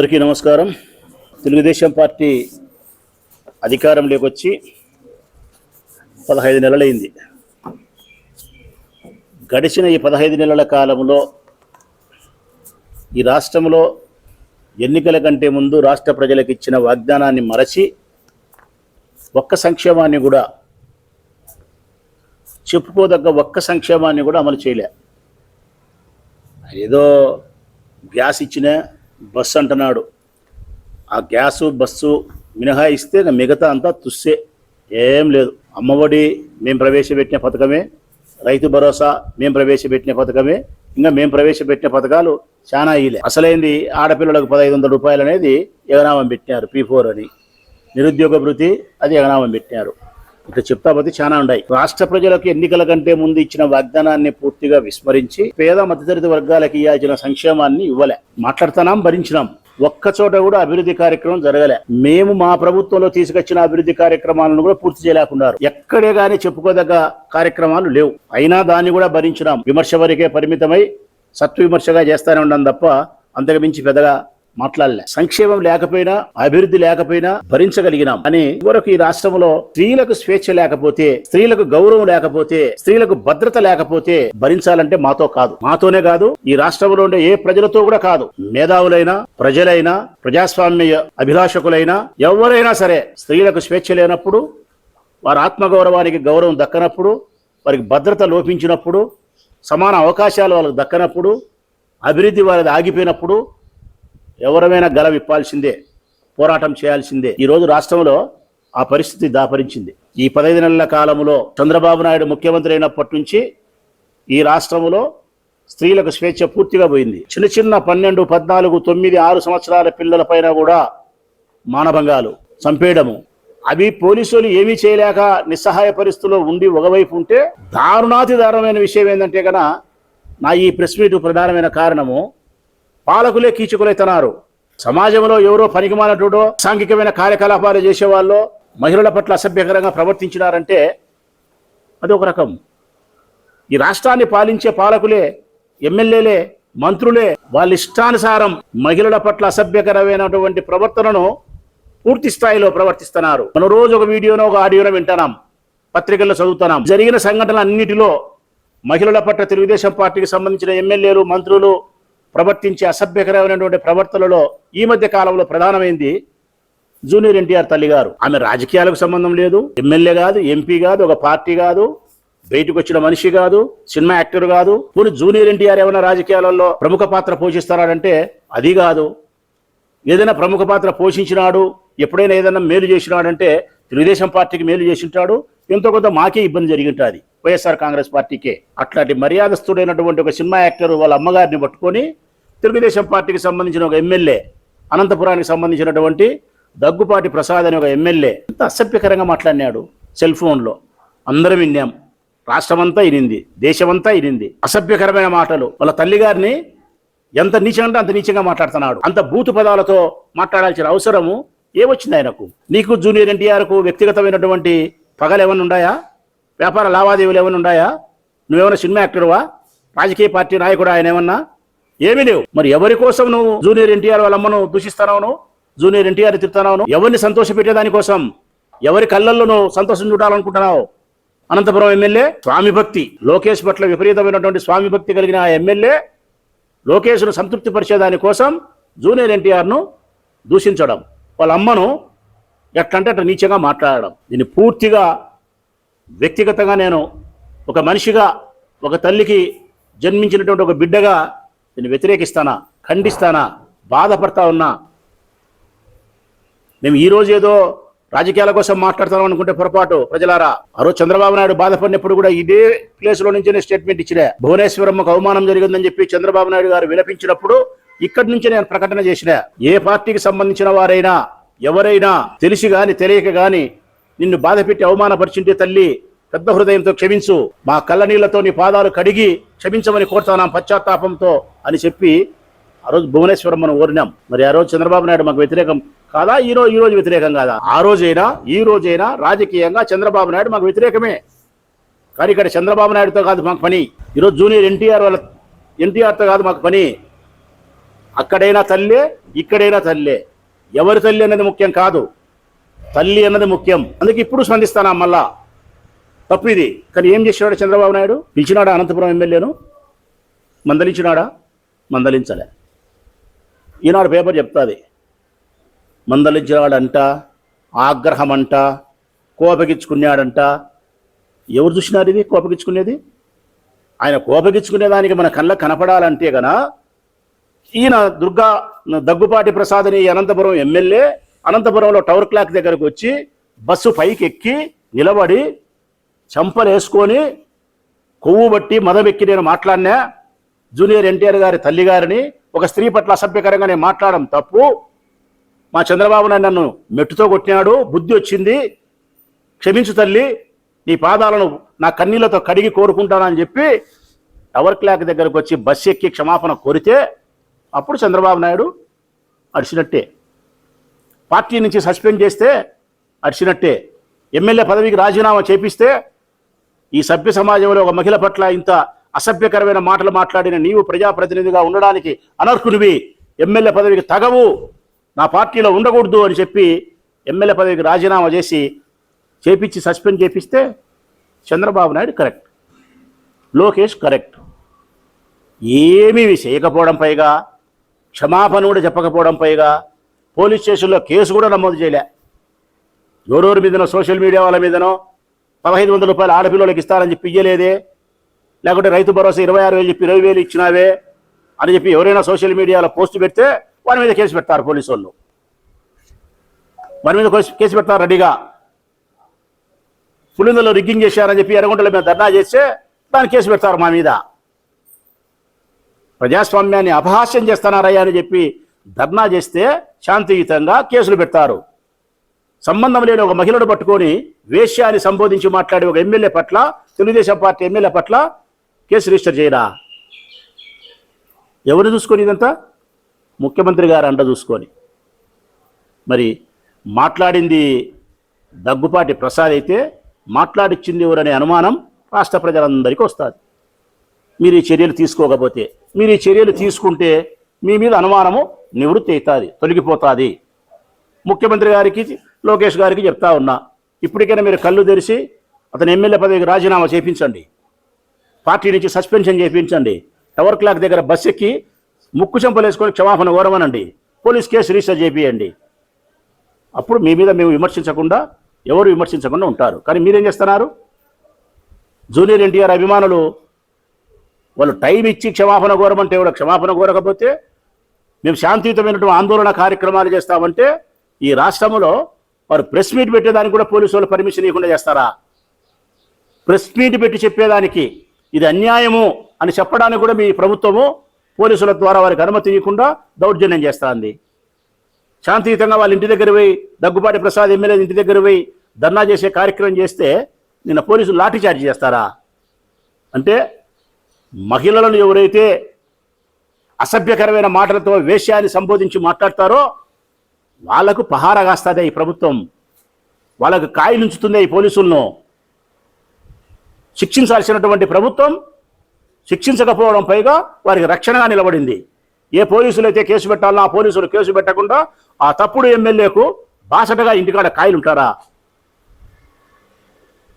అందరికీ నమస్కారం. తెలుగుదేశం పార్టీ అధికారంలోకి వచ్చి పదహైదు నెలలైంది. గడిచిన ఈ పదహైదు నెలల కాలంలో ఈ రాష్ట్రంలో ఎన్నికల కంటే ముందు రాష్ట్ర ప్రజలకు ఇచ్చిన వాగ్దానాన్ని మరచి ఒక్క సంక్షేమాన్ని కూడా చెప్పుకోదగ్గ ఒక్క సంక్షేమాన్ని కూడా అమలు చేయలే. ఏదో గ్యాస్ ఇచ్చిన బస్సు అంటున్నాడు. ఆ గ్యాసు బస్సు మినహాయిస్తే మిగతా అంతా తుస్సే. ఏం లేదు. అమ్మఒడి మేము ప్రవేశపెట్టిన పథకమే. రైతు భరోసా మేము ప్రవేశపెట్టిన పథకమే. ఇంకా మేము ప్రవేశపెట్టిన పథకాలు చాలా ఇలే అసలైంది ఆడపిల్లలకు పదహైదు వందల రూపాయలు అనేది ఎగనామం పెట్టినారు పీ ఫోర్ అని. నిరుద్యోగ భృతి అది ఎగనామం పెట్టినారు. ఇట్లా చెప్తా పోతే చాలా ఉన్నాయి. రాష్ట్ర ప్రజలకు ఎన్నికల కంటే ముందు ఇచ్చిన వాగ్దానాన్ని పూర్తిగా విస్మరించి పేద మధ్యతరగతి వర్గాలకు ఇవ్వాల్సిన సంక్షేమాన్ని ఇవ్వలే. మాట్లాడుతున్నాం భరించినాం. ఒక్క చోట కూడా అభివృద్ధి కార్యక్రమం జరగలే. మేము మా ప్రభుత్వంలో తీసుకొచ్చిన అభివృద్ధి కార్యక్రమాలను కూడా పూర్తి చేయలేకున్నారు. ఎక్కడే గానీ చెప్పుకోదగ్గ కార్యక్రమాలు లేవు. అయినా దాన్ని కూడా భరించినాం. విమర్శ వరకే పరిమితమై సత్విమర్శగా చేస్తానే ఉన్నాం తప్ప అంతకు మించి పెద్దగా మాట్లాడలే. సంక్షేమం లేకపోయినా అభివృద్ధి లేకపోయినా భరించగలిగినాం. అని వరకు ఈ రాష్ట్రంలో స్త్రీలకు స్వేచ్ఛ లేకపోతే స్త్రీలకు గౌరవం లేకపోతే స్త్రీలకు భద్రత లేకపోతే భరించాలంటే మాతో కాదు. మాతోనే కాదు ఈ రాష్ట్రంలో ఉండే ఏ ప్రజలతో కూడా కాదు. మేధావులైనా ప్రజలైనా ప్రజాస్వామ్య అభిలాషకులైనా ఎవరైనా సరే స్త్రీలకు స్వేచ్ఛ లేనప్పుడు వారి ఆత్మగౌరవానికి గౌరవం దక్కనప్పుడు వారికి భద్రత లోపించినప్పుడు సమాన అవకాశాలు వాళ్ళకి దక్కనప్పుడు అభివృద్ధి వారిది ఆగిపోయినప్పుడు ఎవరమైనా గల విప్పాల్సిందే పోరాటం చేయాల్సిందే. ఈరోజు రాష్ట్రంలో ఆ పరిస్థితి దాపరించింది. ఈ పదహైదు నెలల కాలంలో చంద్రబాబు నాయుడు ముఖ్యమంత్రి అయినప్పటి నుంచి ఈ రాష్ట్రంలో స్త్రీలకు స్వేచ్ఛ పూర్తిగా పోయింది. చిన్న చిన్న పన్నెండు పద్నాలుగు తొమ్మిది ఆరు సంవత్సరాల పిల్లల పైన కూడా మానభంగాలు చంపేయడము అవి పోలీసులు ఏమీ చేయలేక నిస్సహాయ పరిస్థితుల్లో ఉండి ఒకవైపు ఉంటే దారుణాతి దారుణమైన విషయం ఏంటంటే కనుక నా ఈ ప్రెస్ మీట్ ప్రధానమైన కారణము పాలకులే కీచుకులైతున్నారు సమాజంలో ఎవరో పనికిమాలటోడో సాంఘికమైన కార్యకలాపాలు చేసేవాళ్ళు మహిళల పట్ల అసభ్యకరంగా ప్రవర్తించినారంటే అది ఒక రకం. ఈ రాష్ట్రాన్ని పాలించే పాలకులే ఎమ్మెల్యేలే మంత్రులే వాళ్ళ ఇష్టానుసారం మహిళల పట్ల అసభ్యకరమైనటువంటి ప్రవర్తనను పూర్తి స్థాయిలో ప్రవర్తిస్తున్నారు మనం రోజు ఒక వీడియోనో ఒక ఆడియోనో వింటున్నాం పత్రికల్లో చదువుతున్నాం జరిగిన సంఘటనలు అన్నిటిలో మహిళల పట్ల తెలుగుదేశం పార్టీకి సంబంధించిన ఎమ్మెల్యేలు మంత్రులు ప్రవర్తించే అసభ్యకరమైనటువంటి ప్రవర్తనలో ఈ మధ్య కాలంలో ప్రధానమైంది జూనియర్ ఎన్టీఆర్ తల్లి గారు ఆమె రాజకీయాలకు సంబంధం లేదు. ఎమ్మెల్యే కాదు ఎంపీ కాదు ఒక పార్టీ కాదు బయటకు వచ్చిన మనిషి కాదు సినిమా యాక్టర్ కాదు. పోనీ జూనియర్ ఎన్టీఆర్ ఏమైనా రాజకీయాలలో ప్రముఖ పాత్ర పోషిస్తారంటే అది కాదు. ఏదైనా ప్రముఖ పాత్ర పోషించినాడు ఎప్పుడైనా ఏదైనా మేలు చేసినాడంటే తెలుగుదేశం పార్టీకి మేలు చేసింటాడు ఎంతో కొంత మాకే ఇబ్బంది జరిగింటుంది. వైఎస్ఆర్ కాంగ్రెస్ పార్టీకే అట్లాంటి మర్యాదస్తుడైనటువంటి ఒక సినిమా యాక్టర్ వాళ్ళ అమ్మగారిని పట్టుకొని తెలుగుదేశం పార్టీకి సంబంధించిన ఒక ఎమ్మెల్యే అనంతపురానికి సంబంధించినటువంటి దగ్గుపాటి ప్రసాద్ అనే ఒక ఎమ్మెల్యే ఎంత అసభ్యకరంగా మాట్లాడినాడు సెల్ ఫోన్లో. అందరం విన్నాం. రాష్ట్రమంతా ఇనింది దేశమంతా ఇనింది అసభ్యకరమైన మాటలు. వాళ్ళ తల్లిగారిని ఎంత నీచంగా అంత నీచంగా మాట్లాడుతున్నాడు. అంత బూతు పదాలతో మాట్లాడాల్సిన అవసరము ఏమొచ్చింది ఆయనకు? నీకు జూనియర్ ఎన్టీఆర్కు వ్యక్తిగతమైనటువంటి పగలు ఏమైనా ఉన్నాయా? వ్యాపార లావాదేవీలు ఏమైనా ఉన్నాయా నువ్వేమైనా సినిమా యాక్టర్వా? రాజకీయ పార్టీ నాయకుడు ఆయన ఏమన్నా? ఏమీ లేవు. మరి ఎవరి కోసం నువ్వు జూనియర్ ఎన్టీఆర్ వాళ్ళ అమ్మను దూషిస్తున్నావు జూనియర్ ఎన్టీఆర్ తిడుతున్నావు ఎవరిని సంతోషపెట్టేదాని కోసం? ఎవరి కళ్ళల్లో నువ్వు సంతోషం చూడాలనుకుంటున్నావు? అనంతపురం ఎమ్మెల్యే స్వామి భక్తి. లోకేష్ పట్ల విపరీతమైనటువంటి స్వామి భక్తి కలిగిన ఆ ఎమ్మెల్యే లోకేష్ను సంతృప్తి పరిచేదాని కోసం జూనియర్ ఎన్టీఆర్ను దూషించడం. వాళ్ళ అమ్మను ఎట్లంటే అట్లా నీచంగా మాట్లాడడం. దీన్ని పూర్తిగా వ్యక్తిగతంగా నేను ఒక మనిషిగా ఒక తల్లికి జన్మించినటువంటి ఒక బిడ్డగా నేను వ్యతిరేకిస్తానా ఖండిస్తానా బాధపడతా ఉన్నా? మేము ఈ రోజు ఏదో రాజకీయాల కోసం మాట్లాడతాం అనుకుంటే పొరపాటు. ప్రజలారా ఆ రోజు చంద్రబాబు నాయుడు బాధపడినప్పుడు కూడా ఇదే ప్లేస్లో నుంచే స్టేట్మెంట్ ఇచ్చినే. భువనేశ్వరమ్మకు అవమానం జరిగిందని చెప్పి చంద్రబాబు నాయుడు గారు విలపించినప్పుడు ఇక్కడి నుంచి నేను ప్రకటన చేసిన. ఏ పార్టీకి సంబంధించిన వారైనా ఎవరైనా తెలిసి గాని తెలియక గాని నిన్ను బాధపెట్టి అవమానపరిచింటే తల్లి పెద్ద హృదయంతో క్షమించు. మా కళ్ళనీళ్ళతో నీ పాదాలు కడిగి క్షమించమని కోరుతున్నాం పశ్చాత్తాపంతో అని చెప్పి ఆ రోజు భువనేశ్వరం మనం ఓరినాం. మరి ఆ రోజు చంద్రబాబు నాయుడు మాకు వ్యతిరేకం కాదా? ఈ రోజు ఈ రోజు వ్యతిరేకం కాదా? ఆ రోజైనా ఈ రోజైనా రాజకీయంగా చంద్రబాబు నాయుడు మాకు వ్యతిరేకమే. కానీ ఇక్కడ చంద్రబాబు నాయుడుతో కాదు మాకు పని. ఈరోజు జూనియర్ ఎన్టీఆర్ వాళ్ళ ఎన్టీఆర్తో కాదు మాకు పని. అక్కడైనా తల్లే ఇక్కడైనా తల్లే. ఎవరి తల్లి అనేది ముఖ్యం కాదు. తల్లి అన్నది ముఖ్యం. అందుకే ఇప్పుడు స్పందిస్తానా మళ్ళా? తప్పు ఇది. కానీ ఏం చేసినాడు చంద్రబాబు నాయుడు? పిలిచినాడా అనంతపురం ఎమ్మెల్యేను? మందలించినాడా? మందలించలే. ఈనాడు పేపర్ చెప్తాది. మందలించినాడంట ఆగ్రహమంట కోపగించుకున్నాడంట. ఎవరు చూసినారు ఇది? కోపగించుకునేది? ఆయన కోపగించుకునేదానికి మన కళ్ళ కనపడాలంటే గన ఈయన దుర్గా దగ్గుపాటి ప్రసాద్ అని అనంతపురం ఎమ్మెల్యే అనంతపురంలో టవర్ క్లాక్ దగ్గరకు వచ్చి బస్సు పైకి ఎక్కి నిలబడి చంపలేసుకొని కొవ్వు బట్టి మదమెక్కి నేను మాట్లాడినా. జూనియర్ ఎన్టీఆర్ గారి తల్లి గారిని ఒక స్త్రీ పట్ల అసభ్యకరంగా నేను మాట్లాడడం తప్పు. మా చంద్రబాబు నాయుడు నన్ను మెట్టుతో కొట్టినాడు బుద్ధి వచ్చింది. క్షమించు తల్లి నీ పాదాలను నా కన్నీళ్ళతో కడిగి కోరుకుంటానని చెప్పి టవర్ క్లాక్ దగ్గరకు వచ్చి బస్సు ఎక్కి క్షమాపణ కోరితే అప్పుడు చంద్రబాబు నాయుడు అడిచినట్టే పార్టీ నుంచి సస్పెండ్ చేస్తే అడిచినట్టే ఎమ్మెల్యే పదవికి రాజీనామా చేపిస్తే ఈ సభ్య సమాజంలో ఒక మహిళ పట్ల ఇంత అసభ్యకరమైన మాటలు మాట్లాడిన నీవు ప్రజాప్రతినిధిగా ఉండడానికి అనర్హునివి. ఎమ్మెల్యే పదవికి తగవు. నా పార్టీలో ఉండకూడదు అని చెప్పి ఎమ్మెల్యే పదవికి రాజీనామా చేసి చేపించి సస్పెండ్ చేపిస్తే చంద్రబాబు నాయుడు కరెక్ట్. లోకేష్ కరెక్ట్. ఏమీ చేయకపోవడం పైగా క్షమాపణ కూడా చెప్పకపోవడం పైగా పోలీస్ స్టేషన్లో కేసు కూడా నమోదు చేయలే. ఎవరెవరి మీదనో సోషల్ మీడియా వాళ్ళ మీదనో పదహైదు వందల రూపాయలు ఆడపిల్లలకి ఇస్తారని చెప్పి ఇయ్యలేదే. లేకుంటే రైతు భరోసా ఇరవై ఆరు వేలు చెప్పి ఇరవై వేలు ఇచ్చినావే అని చెప్పి ఎవరైనా సోషల్ మీడియాలో పోస్ట్ పెడితే వారి మీద కేసు పెడతారు పోలీసు వాళ్ళు. వారి మీద కేసు- కేసు పెడతారు రెడీగా. పులిందలో రిగ్గింగ్ చేశారని చెప్పి ఎర్రగొండల మీద ధర్నా చేస్తే దాని కేసు పెడతారు మా మీద. ప్రజాస్వామ్యాన్ని అపహాస్యం చేస్తున్నారయ్యా అని చెప్పి ధర్నా చేస్తే శాంతియుతంగా కేసులు పెడతారు. సంబంధం లేని ఒక మహిళను పట్టుకొని వేశ్యాన్ని సంబోధించి మాట్లాడే ఒక ఎమ్మెల్యే పట్ల తెలుగుదేశం పార్టీ ఎమ్మెల్యే పట్ల కేసు రిజిస్టర్ చేయరా? ఎవరు చూసుకొని ఇదంతా? ముఖ్యమంత్రి గారు అండ చూసుకొని. మరి మాట్లాడింది దగ్గుపాటి ప్రసాద్ అయితే మాట్లాడిచ్చింది ఎవరనే అనుమానం రాష్ట్ర ప్రజలందరికీ వస్తుంది. మీరు ఈ చర్యలు తీసుకోకపోతే మీరు ఈ చర్యలు తీసుకుంటే మీ మీద అనుమానము నివృత్తి అవుతుంది తొలగిపోతుంది. ముఖ్యమంత్రి గారికి లోకేష్ గారికి చెప్తా ఉన్నా ఇప్పటికైనా మీరు కళ్ళు తెరిచి అతని ఎమ్మెల్యే పదవికి రాజీనామా చేయించండి పార్టీ నుంచి సస్పెన్షన్ చేయించండి టవర్ క్లాక్ దగ్గర బస్ ఎక్కి ముక్కు చెంపలేసుకొని క్షమాపణ కోరమనండి. పోలీస్ కేసు రిజిస్టర్ చేపియండి. అప్పుడు మీ మీద మేము విమర్శించకుండా ఎవరు విమర్శించకుండా ఉంటారు. కానీ మీరేం చేస్తున్నారు? జూనియర్ ఎన్టీఆర్ అభిమానులు వాళ్ళు టైం ఇచ్చి క్షమాపణ కోరమంటే కూడా క్షమాపణ కోరకపోతే మేము శాంతియుతమైనటువంటి ఆందోళన కార్యక్రమాలు చేస్తామంటే ఈ రాష్ట్రంలో వారు ప్రెస్ మీట్ పెట్టేదానికి కూడా పోలీసు వాళ్ళు పర్మిషన్ ఇవ్వకుండా చేస్తారా? ప్రెస్ మీట్ పెట్టి చెప్పేదానికి ఇది అన్యాయము అని చెప్పడానికి కూడా మీ ప్రభుత్వము పోలీసుల ద్వారా వారికి అనుమతి ఇవ్వకుండా దౌర్జన్యం చేస్తుంది. శాంతియుతంగా వాళ్ళ ఇంటి దగ్గర పోయి దగ్గుబాటి ప్రసాద్ ఎమ్మెల్యే ఇంటి దగ్గర పోయి ధర్నా చేసే కార్యక్రమం చేస్తే నిన్న పోలీసులు లాఠీ చార్జ్ చేస్తారా? అంటే మహిళలను ఎవరైతే అసభ్యకరమైన మాటలతో వేశ్యాన్ని సంబోధించి మాట్లాడతారో వాళ్ళకు పహారా కాస్తుందే ఈ ప్రభుత్వం. వాళ్ళకు కాయలుంచుతుందే ఈ పోలీసులను. శిక్షించాల్సినటువంటి ప్రభుత్వం శిక్షించకపోవడం పైగా వారికి రక్షణగా నిలబడింది. ఏ పోలీసులు అయితే కేసు పెట్టాలో ఆ పోలీసులు కేసు పెట్టకుండా ఆ తప్పుడు ఎమ్మెల్యేకు బాసటగా ఇంటికాడ కాయలుంటారా?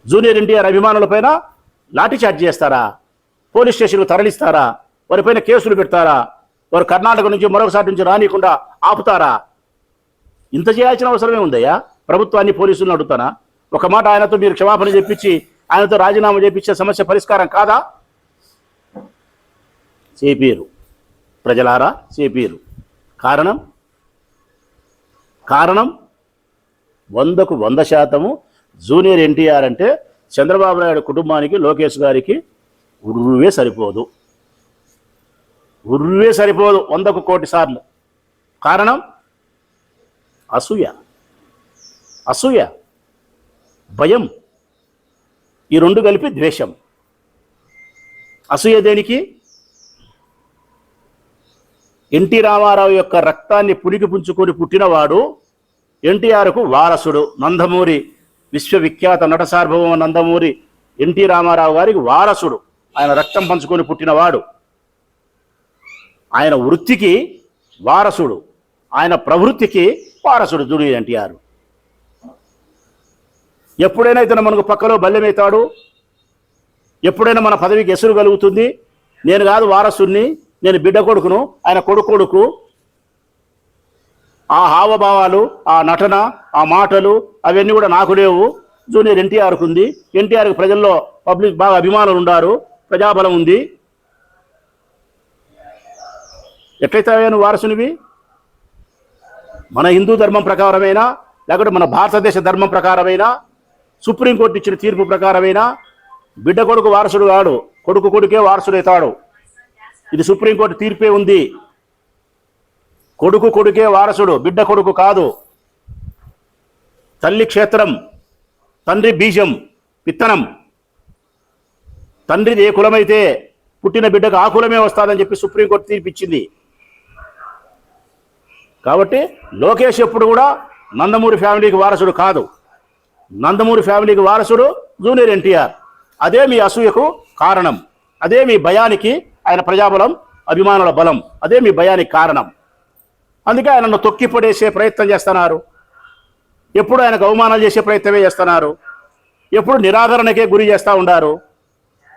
జూనియర్ ఎన్టీఆర్ అభిమానులపైన లాఠీ చార్జ్ చేస్తారా? పోలీస్ స్టేషన్కు తరలిస్తారా? వారిపైన కేసులు పెడతారా? వారు కర్ణాటక నుంచి మరొకసారి నుంచి రానియకుండా ఆపుతారా? ఇంత చేయాల్సిన అవసరమే ఉందయ్యా? ప్రభుత్వాన్ని పోలీసులను అడుగుతానా? ఒక మాట ఆయనతో మీరు క్షమాపణ చెప్పించి ఆయనతో రాజీనామా చేపించే సమస్య పరిష్కారం కాదా? చేపీరు ప్రజలారా చేపీరు కారణం? కారణం? వందకు వంద శాతము జూనియర్ ఎన్టీఆర్ అంటే చంద్రబాబు నాయుడు కుటుంబానికి లోకేష్ గారికి ఉరువే సరిపోదు. గుర్రే సరిపోదు వందకు కోటి సార్లు. కారణం? అసూయ. అసూయ. భయం. ఈ రెండు కలిపి ద్వేషం. అసూయ దేనికి? ఎన్టీ రామారావు యొక్క రక్తాన్ని పులికి పుంచుకొని పుట్టినవాడు ఎన్టీఆర్కు వారసుడు నందమూరి విశ్వవిఖ్యాత నట సార్వభౌమ నందమూరి ఎన్టీ రామారావు గారికి వారసుడు. ఆయన రక్తం పంచుకొని పుట్టినవాడు. ఆయన వృత్తికి వారసుడు ఆయన ప్రవృత్తికి వారసుడు జూనియర్ ఎన్టీఆర్. ఎప్పుడైనా ఇతను మనకు పక్కలో బల్యమవుతాడు ఎప్పుడైనా మన పదవికి ఎసురు కలుగుతుంది నేను కాదు వారసుని నేను బిడ్డ కొడుకును ఆయన కొడుకు కొడుకు. ఆ హావభావాలు ఆ నటన ఆ మాటలు అవన్నీ కూడా నాకు లేవు. జూనియర్ ఎన్టీఆర్కు ఉంది. ఎన్టీఆర్కి ప్రజల్లో పబ్లిక్ బాగా అభిమానులు ఉన్నారు ప్రజాబలం ఉంది. ఎట్లయితే నువ్వు వారసునివి? మన హిందూ ధర్మం ప్రకారమైనా లేకపోతే మన భారతదేశ ధర్మం ప్రకారమైనా సుప్రీంకోర్టు ఇచ్చిన తీర్పు ప్రకారమైనా బిడ్డ కొడుకు వారసుడు కాడు కొడుకు కొడుకే వారసుడైతాడు. ఇది సుప్రీంకోర్టు తీర్పే ఉంది. కొడుకు కొడుకే వారసుడు బిడ్డ కొడుకు కాదు. తల్లి క్షేత్రం తండ్రి బీజం విత్తనం తండ్రిది ఏ కులమైతే పుట్టిన బిడ్డకు ఆ కులమే వస్తుందని చెప్పి సుప్రీంకోర్టు తీర్పిచ్చింది. కాబట్టి లోకేష్ ఎప్పుడు కూడా నందమూరి ఫ్యామిలీకి వారసుడు కాదు. నందమూరి ఫ్యామిలీకి వారసుడు జూనియర్ ఎన్టీఆర్. అదే మీ అసూయకు కారణం. అదే మీ భయానికి ఆయన ప్రజాబలం అభిమానుల బలం. అదే మీ భయానికి కారణం. అందుకే ఆయనను తొక్కిపడేసే ప్రయత్నం చేస్తున్నారు. ఎప్పుడు ఆయనకు అవమానాలు చేసే ప్రయత్నమే చేస్తున్నారు. ఎప్పుడు నిరాదరణకే గురి చేస్తూ ఉన్నారు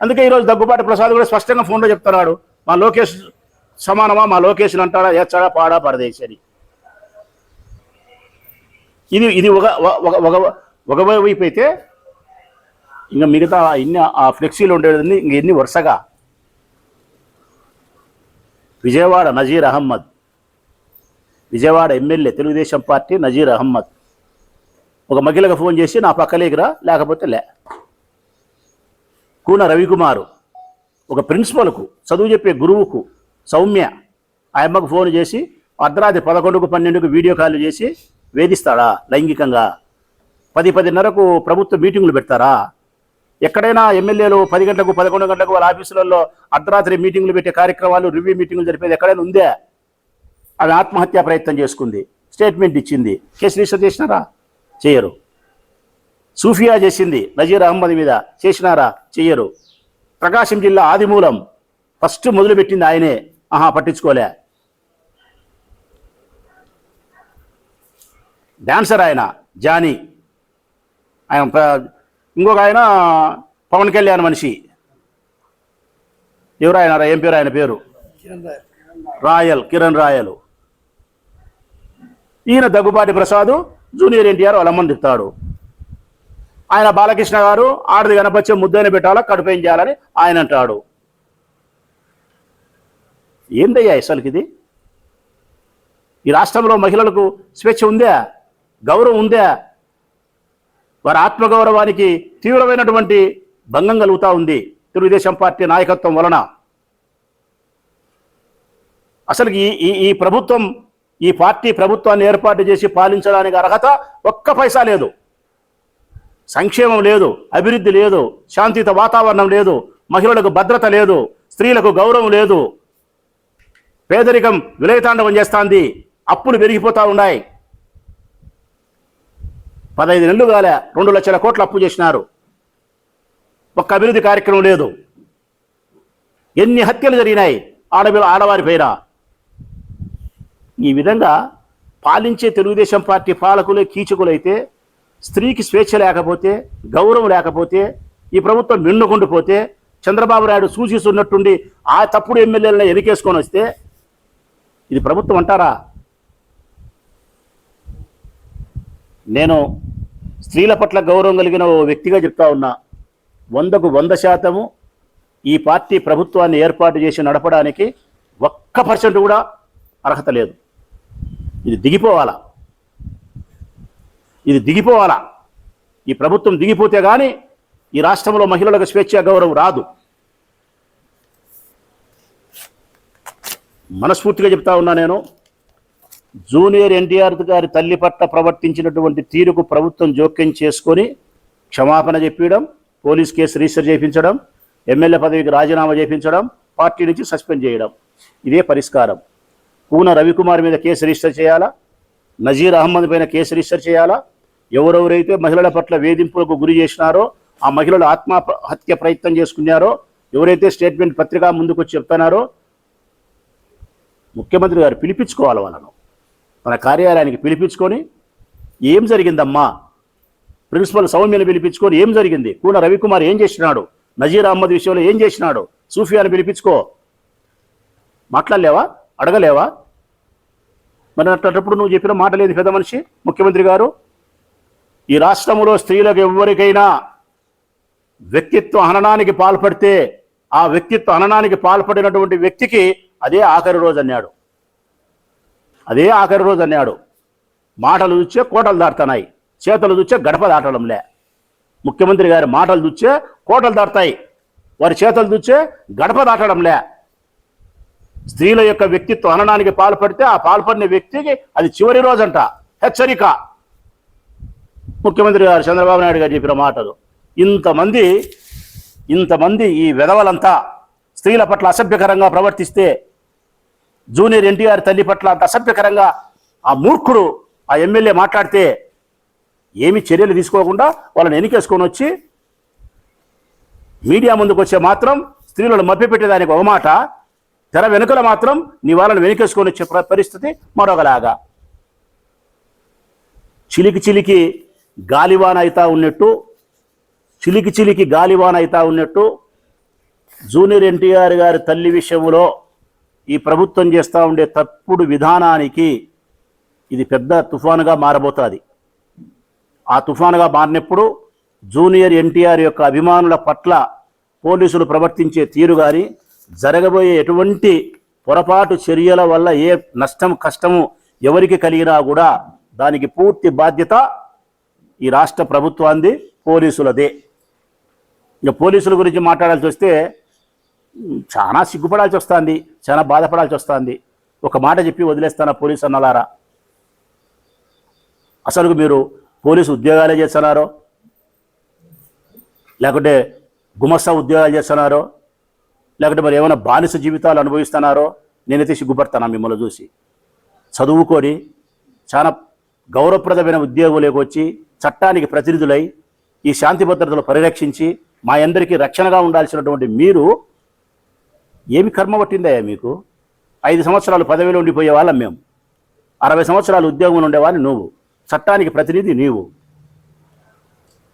అందుకే ఈరోజు దగ్గుబాటి ప్రసాద్ కూడా స్పష్టంగా ఫోన్లో చెప్తున్నాడు మా లోకేష్ సమానమా? మా లోకేష్ని అంటాడా? ఏచాడా పాడా? పరదేశ్ అని ఇది ఇది ఒక ఒక- ఒక ఒక వైపు అయితే ఇంకా మిగతా ఇన్ని ఆ ఫ్లెక్సీలు ఉండేది ఇంక ఎన్ని వరుసగా. విజయవాడ నజీర్ అహమ్మద్ విజయవాడ ఎమ్మెల్యే తెలుగుదేశం పార్టీ నజీర్ అహమ్మద్ ఒక మహిళకు ఫోన్ చేసి నా పక్కలేకిరా లేకపోతే లే. కూన రవికుమారు. ఒక ప్రిన్సిపల్కు చదువు చెప్పే గురువుకు సౌమ్య. ఆ అమ్మకు ఫోన్ చేసి అర్ధరాత్రి పదకొండుకు పన్నెండుకు వీడియో కాల్ చేసి వేధిస్తాడా లైంగికంగా? పది పదిన్నరకు ప్రభుత్వ మీటింగులు పెడతారా? ఎక్కడైనా ఎమ్మెల్యేలు పది గంటలకు పదకొండు గంటలకు వాళ్ళ ఆఫీసులలో అర్ధరాత్రి మీటింగులు పెట్టే కార్యక్రమాలు రివ్యూ మీటింగులు జరిపేది ఎక్కడైనా ఉందే? ఆమె ఆత్మహత్యా ప్రయత్నం చేసుకుంది. స్టేట్మెంట్ ఇచ్చింది. కేసు రిజిస్టర్ చేసినారా? చేయరు. సూఫియా చేసింది నజీర్ అహ్మద్ మీద. చేసినారా? చెయ్యరు ప్రకాశం జిల్లా ఆదిమూలం ఫస్ట్ మొదలుపెట్టింది ఆయనే. ఆహా పట్టించుకోలే. డాన్సర్ ఆయన జానీ. ఆయన ఇంకొక ఆయన పవన్ కళ్యాణ్ మనిషి. ఎవరు ఆయన ఏం పేరు ఆయన పేరు? రాయల్. కిరణ్ రాయల్. ఈయన దగ్గుబాటి ప్రసాద్ జూనియర్ ఎన్టీఆర్ వాళ్ళ అమ్మని తిప్తాడు ఆయన బాలకృష్ణ గారు ఆడది కనపచ్చే ముద్దైన పెట్టాలా కడుపేం చేయాలని ఆయన అంటాడు. ఏందయ్యా అసలుకి ఇది ఈ రాష్ట్రంలో మహిళలకు స్వేచ్ఛ ఉందా? గౌరవం ఉందా వారి ఆత్మగౌరవానికి తీవ్రమైనటువంటి భంగం కలుగుతూ ఉంది తెలుగుదేశం పార్టీ నాయకత్వం వలన. అసలు ఈ ఈ ఈ ప్రభుత్వం ఈ పార్టీ ప్రభుత్వాన్ని ఏర్పాటు చేసి పాలించడానికి అర్హత ఒక్క పైసా లేదు. సంక్షేమం లేదు అభివృద్ధి లేదు శాంతియుత వాతావరణం లేదు మహిళలకు భద్రత లేదు స్త్రీలకు గౌరవం లేదు. పేదరికం విలయతాండవం చేస్తాంది అప్పులు పెరిగిపోతా ఉన్నాయి. పదహైదు నెలలు కాలే రెండు లక్షల కోట్లు అప్పు చేసినారు. ఒక్క అభివృద్ధి కార్యక్రమం లేదు. ఎన్ని హత్యలు జరిగినాయి ఆడపిల్ల ఆడవారి పేర. ఈ విధంగా పాలించే తెలుగుదేశం పార్టీ పాలకులే కీచకులైతే స్త్రీకి స్వేచ్ఛ లేకపోతే గౌరవం లేకపోతే ఈ ప్రభుత్వం నిండుకుంటూ పోతే చంద్రబాబు నాయుడు సూచిస్తున్నట్టుండి ఆ తప్పుడు ఎమ్మెల్యేలను ఎదికేసుకొని వస్తే ఇది ప్రభుత్వం అంటారా? నేను స్త్రీల పట్ల గౌరవం కలిగిన ఓ వ్యక్తిగా చెప్తా ఉన్నా వందకు వంద శాతము ఈ పార్టీ ప్రభుత్వాన్ని ఏర్పాటు చేసి నడపడానికి ఒక్క పర్సెంట్ కూడా అర్హత లేదు. ఇది దిగిపోవాలా? ఇది దిగిపోవాలా? ఈ ప్రభుత్వం దిగిపోతే కానీ ఈ రాష్ట్రంలో మహిళలకు స్వేచ్ఛ గౌరవం రాదు. మనస్ఫూర్తిగా చెప్తా ఉన్నా నేను జూనియర్ ఎన్టీఆర్ గారి తల్లి పట్ల ప్రవర్తించినటువంటి తీరుకు ప్రభుత్వం జోక్యం చేసుకొని క్షమాపణ చెప్పడం పోలీస్ కేసు రిజిస్టర్ చేయించడం ఎమ్మెల్యే పదవికి రాజీనామా చేయించడం పార్టీ నుంచి సస్పెండ్ చేయడం. ఇదే పరిష్కారం. కూన రవికుమార్ మీద కేసు రిజిస్టర్ చేయాలా? నజీర్ అహ్మద్ పైన కేసు రిజిస్టర్ చేయాలా? ఎవరెవరైతే మహిళల పట్ల వేధింపులకు గురి చేసినారో ఆ మహిళలు ఆత్మహత్య ప్రయత్నం చేసుకున్నారో ఎవరైతే స్టేట్మెంట్ పత్రిక ముందుకు వచ్చి చెప్తున్నారో ముఖ్యమంత్రి గారు పిలిపించుకోవాలి వాళ్ళను. తన కార్యాలయానికి పిలిపించుకొని ఏం జరిగిందమ్మా? ప్రిన్సిపల్ సౌమ్యను పిలిపించుకొని ఏం జరిగింది? కూన రవికుమార్ ఏం చేసినాడు? నజీర్ అహ్మద్ విషయంలో ఏం చేసినాడు? సూఫియాను పిలిపించుకో. మాట్లాడలేవా? అడగలేవా? మరి అట్లాంటప్పుడు నువ్వు చెప్పిన మాట లేదు పెద్ద మనిషి ముఖ్యమంత్రి గారు? ఈ రాష్ట్రంలో స్త్రీలకు ఎవరికైనా వ్యక్తిత్వ హననానికి పాల్పడితే ఆ వ్యక్తిత్వ హననానికి పాల్పడినటువంటి వ్యక్తికి అదే ఆఖరి రోజు అన్నాడు. అదే ఆఖరి రోజు అన్నాడు. మాటలు చూచే కోటలు దాటుతున్నాయి. చేతలు చూచే గడప దాటడంలే. ముఖ్యమంత్రి గారి మాటలు చూచే కోటలు దాటుతాయి. వారి చేతలు చూచే గడప దాటడంలే. స్త్రీల యొక్క వ్యక్తిత్వం అనడానికి పాల్పడితే ఆ పాల్పడిన వ్యక్తికి అది చివరి రోజంట. హెచ్చరిక. ముఖ్యమంత్రి గారు చంద్రబాబు నాయుడు గారు చెప్పిన మాటలు. ఇంతమంది ఇంతమంది ఈ వెధవలంతా స్త్రీల పట్ల అసభ్యకరంగా ప్రవర్తిస్తే జూనియర్ ఎన్టీఆర్ తల్లి పట్ల అంత అసభ్యకరంగా ఆ మూర్ఖుడు ఆ ఎమ్మెల్యే మాట్లాడితే ఏమి చర్యలు తీసుకోకుండా వాళ్ళని ఎన్నికేసుకొని వచ్చి మీడియా ముందుకు వచ్చే మాత్రం స్త్రీలను మభ్యపెట్టేదానికి ఒక మాట తెర వెనుకల మాత్రం నీ వాళ్ళని వెనుకేసుకొని వచ్చే ప్ర- పరిస్థితి మరొకలాగా. చిలికి చిలికి గాలివాన అయితా ఉన్నట్టు చిలికి చిలికి గాలివాన అయితా ఉన్నట్టు జూనియర్ ఎన్టీఆర్ గారి తల్లి విషయంలో ఈ ప్రభుత్వం చేస్తూ ఉండే తప్పుడు విధానానికి ఇది పెద్ద తుఫానుగా మారబోతుంది. ఆ తుఫానుగా మారినప్పుడు జూనియర్ ఎన్టీఆర్ యొక్క అభిమానుల పట్ల పోలీసులు ప్రవర్తించే తీరు కానీ జరగబోయే ఎటువంటి పొరపాటు చర్యల వల్ల ఏ నష్టం కష్టము ఎవరికి కలిగినా కూడా దానికి పూర్తి బాధ్యత ఈ రాష్ట్ర ప్రభుత్వాన్ని పోలీసులదే. ఇక పోలీసుల గురించి మాట్లాడాల్సి వస్తే చాలా సిగ్గుపడాల్సి వస్తుంది చాలా బాధపడాల్సి వస్తుంది. ఒక మాట చెప్పి వదిలేస్తాను పోలీసు అన్నలారా? అసలు మీరు పోలీసు ఉద్యోగాలే చేస్తున్నారో? లేకుంటే గుమస్తా ఉద్యోగాలు చేస్తున్నారో? లేకుంటే మరి ఏమైనా బానిస జీవితాలు అనుభవిస్తున్నారో? నేనైతే సిగ్గుపడతాను మిమ్మల్ని చూసి? చదువుకొని చాలా గౌరవప్రదమైన ఉద్యోగులకు వచ్చి చట్టానికి ప్రతినిధులై ఈ శాంతి భద్రతలు పరిరక్షించి మా అందరికీ రక్షణగా ఉండాల్సినటువంటి మీరు ఏమి కర్మ పట్టిందయ్యా మీకు? ఐదు సంవత్సరాలు పదవిలో ఉండిపోయే వాళ్ళం మేము. అరవై సంవత్సరాలు ఉద్యోగంలో ఉండేవాడిని నువ్వు. చట్టానికి ప్రతినిధి నీవు.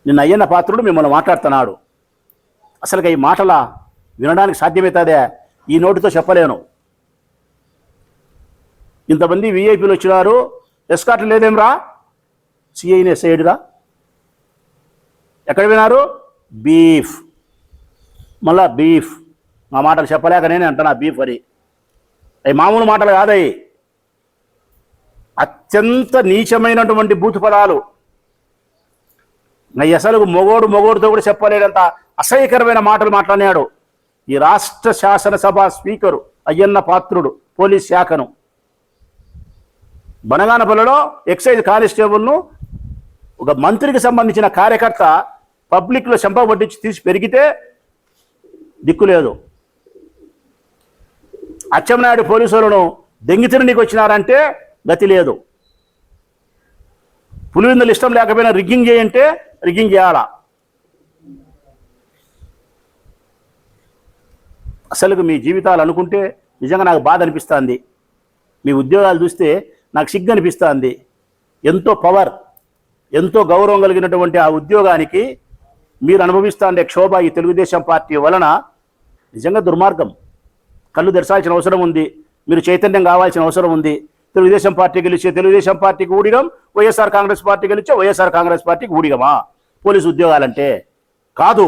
నిన్న అయ్యన్న పాత్రుడు మిమ్మల్ని మాట్లాడుతున్నాడు. అసలుగా ఈ మాటల వినడానికి సాధ్యమవుతుందే? ఈ నోటితో చెప్పలేను. ఇంతమంది విఐపీలు వచ్చినారు. ఎస్కాట్ లేదేమ్రా? సిఐని ఎస్ఐడిరా ఎక్కడ విన్నారు బీఫ్. మళ్ళా బీఫ్. మా మాటలు చెప్పలేక నేనే అంటున్నా బీఫ్ అని అవి మామూలు మాటలు కాదవి అత్యంత నీచమైనటువంటి బూతు పదాలు. నా అసలు మొగోడు మొగోడుతో కూడా చెప్పలేడంత అసహ్యకరమైన మాటలు మాట్లాడినాడు. ఈ రాష్ట్ర శాసనసభ స్పీకరు అయ్యన్న పాత్రుడు పోలీస్ శాఖను. బనగానపల్లిలో ఎక్సైజ్ కానిస్టేబుల్ను ఒక మంత్రికి సంబంధించిన కార్యకర్త పబ్లిక్లో చెంప పట్టించి తీసి పెరిగితే దిక్కు లేదు. అచ్చెన్నాయుడు పోలీసులను దెంగితిరికి వచ్చినారంటే గతి లేదు. పులివిందులు ఇష్టం లేకపోయినా రిగ్గింగ్ చేయంటే రిగ్గింగ్ చేయాలా. అసలు మీ జీవితాలు అనుకుంటే నిజంగా నాకు బాధ అనిపిస్తుంది. మీ ఉద్యోగాలు చూస్తే నాకు సిగ్గు అనిపిస్తుంది. ఎంతో పవర్ ఎంతో గౌరవం కలిగినటువంటి ఆ ఉద్యోగానికి మీరు అనుభవిస్తుండే క్షోభ ఈ తెలుగుదేశం పార్టీ వలన నిజంగా దుర్మార్గం. కళ్ళు తెరచాల్సిన అవసరం ఉంది. మీరు చైతన్యం కావాల్సిన అవసరం ఉంది. తెలుగుదేశం పార్టీ గెలిచే తెలుగుదేశం పార్టీకి ఊడిగం వైఎస్ఆర్ కాంగ్రెస్ పార్టీ గెలిచే వైఎస్ఆర్ కాంగ్రెస్ పార్టీకి ఊడిగమా పోలీసు ఉద్యోగాలంటే కాదు.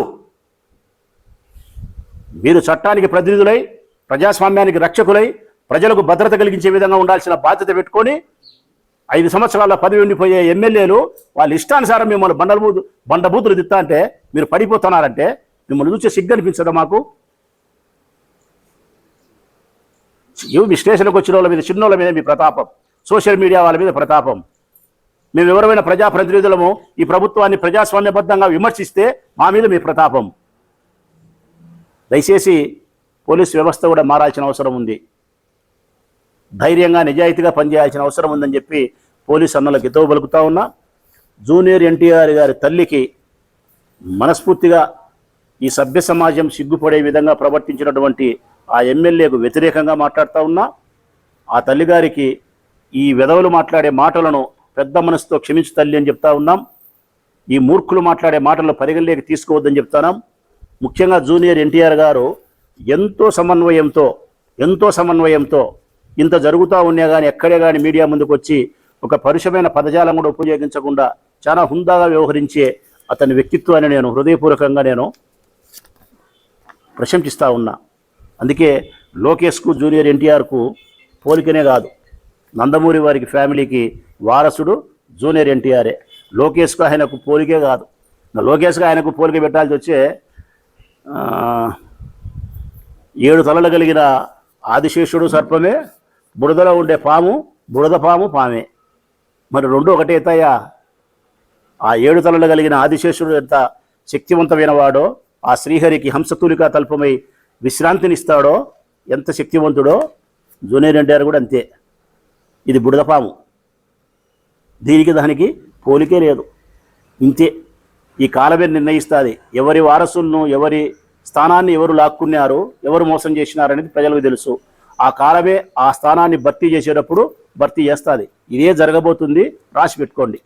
మీరు చట్టానికి ప్రతినిధులై ప్రజాస్వామ్యానికి రక్షకులై ప్రజలకు భద్రత కలిగించే విధంగా ఉండాల్సిన బాధ్యత పెట్టుకొని ఐదు సంవత్సరాల పదవి ఉండిపోయే ఎమ్మెల్యేలు వాళ్ళ ఇష్టానుసారం మిమ్మల్ని బండబూతు బండబూతులు దిత్తా అంటే మీరు పడిపోతున్నారంటే మిమ్మల్ని చూసే సిగ్గు అనిపించదా మాకు? ఇవి మీ స్టేషన్కి వచ్చిన వాళ్ళ మీద చిన్నోళ్ళ మీద మీ ప్రతాపం. సోషల్ మీడియా వాళ్ళ మీద ప్రతాపం. మేము ఎవరమైన ప్రజాప్రతినిధులము ఈ ప్రభుత్వాన్ని ప్రజాస్వామ్యబద్ధంగా విమర్శిస్తే మా మీద మీ ప్రతాపం. దయచేసి పోలీస్ వ్యవస్థ కూడా మారాల్సిన అవసరం ఉంది. ధైర్యంగా నిజాయితీగా పనిచేయాల్సిన అవసరం ఉందని చెప్పి పోలీస్ అన్నలకు ఎతో పలుకుతా ఉన్నా జూనియర్ ఎన్టీఆర్ గారి తల్లికి మనస్ఫూర్తిగా ఈ సభ్య సమాజం సిగ్గుపడే విధంగా ప్రవర్తించినటువంటి ఆ ఎమ్మెల్యేకు వ్యతిరేకంగా మాట్లాడుతూ ఉన్నా ఆ తల్లిగారికి ఈ వెధవలు మాట్లాడే మాటలను పెద్ద మనసుతో క్షమించు తల్లి అని చెప్తా ఉన్నాం. ఈ మూర్ఖులు మాట్లాడే మాటలు పరిగణలోకి తీసుకోవద్దని చెప్తున్నాం ముఖ్యంగా జూనియర్ ఎన్టీఆర్ గారు ఎంతో సమన్వయంతో ఎంతో సమన్వయంతో ఇంత జరుగుతూ ఉన్నా కానీ ఎక్కడే కానీ మీడియా ముందుకు వచ్చి ఒక పరుషమైన పదజాలం కూడా ఉపయోగించకుండా చాలా హుందాగా వ్యవహరించే అతని వ్యక్తిత్వాన్ని నేను హృదయపూర్వకంగా నేను ప్రశంసిస్తూ ఉన్నా. అందుకే లోకేష్కు జూనియర్ ఎన్టీఆర్కు పోలికనే కాదు. నందమూరి వారికి ఫ్యామిలీకి వారసుడు జూనియర్ ఎన్టీఆరే. లోకేష్కు ఆయనకు పోలికే కాదు. లోకేష్కు ఆయనకు పోలిక పెట్టాల్సి వచ్చే ఏడు తలలు కలిగిన ఆదిశేషుడు సర్పమే బురదలో ఉండే పాము బురద పాము పామే. మరి రెండు ఒకటే అవుతాయా ఆ ఏడు తలలు కలిగిన ఆదిశేషుడు ఎంత శక్తివంతమైన వాడో ఆ శ్రీహరికి హంసతూలిక తల్పమై విశ్రాంతినిస్తాడో ఎంత శక్తివంతుడో జూనియర్ ఎన్టీఆర్ కూడా అంతే. ఇది బుడదపాము దీనికి దానికి పోలికే లేదు. ఇంతే. ఈ కాలమే నిర్ణయిస్తుంది. ఎవరి వారసులను ఎవరి స్థానాన్ని ఎవరు లాక్కున్నారు ఎవరు మోసం చేసినారనేది ప్రజలకు తెలుసు. ఆ కాలమే ఆ స్థానాన్ని భర్తీ చేసేటప్పుడు భర్తీ చేస్తుంది. ఇదే జరగబోతుంది. రాసి పెట్టుకోండి.